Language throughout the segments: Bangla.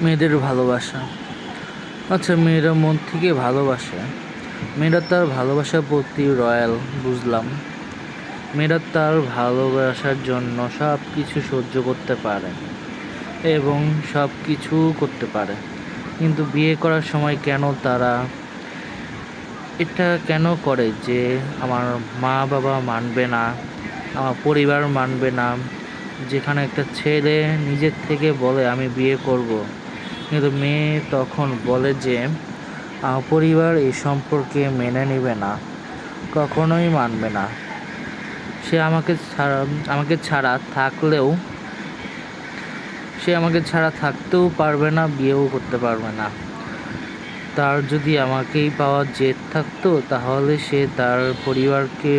মেয়েদের ভালোবাসা। আচ্ছা মেয়েরা মন থেকে ভালোবাসে। মেয়েরা তার ভালোবাসার প্রতি রয়্যাল, বুঝলাম। মেয়েরা তার ভালোবাসার জন্য সব কিছু সহ্য করতে পারে এবং সব কিছু করতে পারে। কিন্তু বিয়ে করার সময় কেন তারা এটা কেন করে যে আমার মা বাবা মানবে না, আমার পরিবার মানবে না? যেখানে একটা ছেলে নিজের থেকে বলে, আমি বিয়ে করব। কিন্তু মেয়ে তখন বলে যে পরিবার এই সম্পর্কে মেনে নেবে না, কখনোই মানবে না। সে আমাকে ছাড়া আমাকে ছাড়া থাকলেও, সে আমাকে ছাড়া থাকতেও পারবে না, বিয়েও করতে পারবে না। তার যদি আমাকেই পাওয়ার জেদ থাকতো, তাহলে সে তার পরিবারকে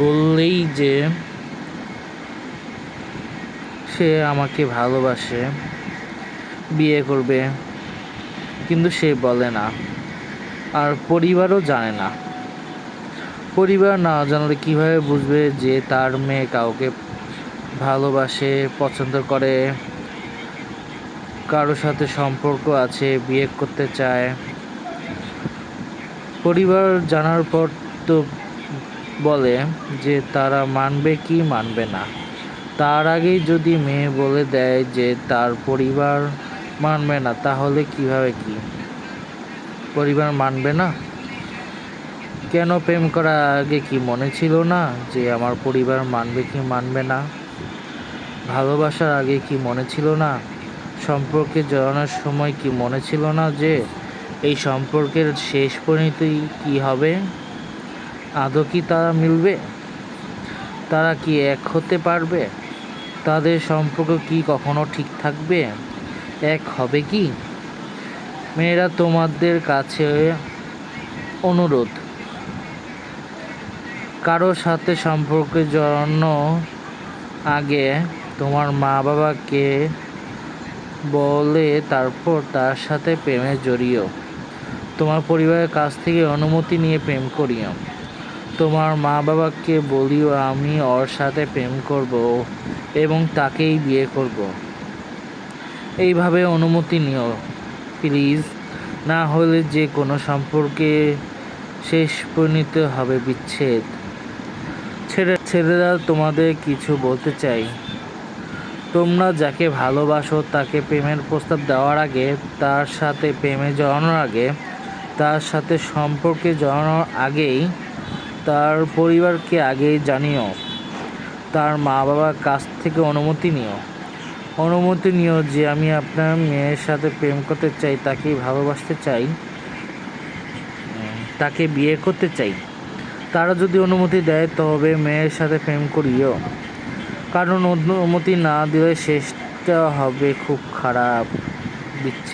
বললেই যে, সে আমাকে ভালোবাসে। বিয়ে করবে। কিন্তু সে বলে না। আর পরিবারও জানে না। পরিবার না জানলে কীভাবে বুঝবে যে তার মেয়ে কাউকে ভালোবাসে, পছন্দ করে, কারোর সাথে সম্পর্ক আছে, বিয়ে করতে চায়? পরিবার জানার পর তো বলে যে তারা মানবে কি মানবে না। তার আগেই যদি মেয়ে বলে দেয় যে তার পরিবার মানবে না, তাহলে কীভাবে কি? পরিবার মানবে না? কেন প্রেম করার আগে কি মনে ছিল না যে আমার পরিবার মানবে কি মানবে না? ভালোবাসার আগে কি মনে ছিল না? সম্পর্কে জড়ানোর সময় কি মনে ছিল না যে এই সম্পর্কের শেষ পরিণতি কি হবে? আদৌ কি তারা মিলবে? তারা কি এক হতে পারবে? তাদের সম্পর্ক কি কখনো ঠিক থাকবে? এক হবে কি? মেয়েরা তোমাদের কাছে অনুরোধ। কারোর সাথে সম্পর্কে জড়ানো আগে তোমার মা বাবাকে বলে তারপর তার সাথে প্রেমে জড়িও। তোমার পরিবারের কাছ থেকে অনুমতি নিয়ে প্রেম করিও। তোমার মা বাবাকে বলিও, আমি ওর সাথে প্রেম করব এবং তাকেই বিয়ে করব। এইভাবে অনুমতি নিও, প্লিজ। না হলে যে কোনো সম্পর্কে শেষ পরিণত হবে বিচ্ছেদ। ছেলে ছেলেরা তোমাদের কিছু বলতে চাই। তোমরা যাকে ভালোবাসো, তাকে প্রেমের প্রস্তাব দেওয়ার আগে, তার সাথে প্রেমে জড়ানোর আগে, তার সাথে সম্পর্কে জড়ানোর আগেই, তার পরিবারকে আগেই জানিও। তার মা বাবার কাছ থেকে অনুমতি নিও। অনুমতি নিও যে আমি আপনার মেয়ের সাথে প্রেম করতে চাই, তাকে ভালোবাসতে চাই, তাকে বিয়ে করতে চাই। তারা যদি অনুমতি দেয়, তবে মেয়ের সাথে প্রেম করিও। কারণ অনুমতি না দিলে শেষটা হবে খুব খারাপ বিচ্ছে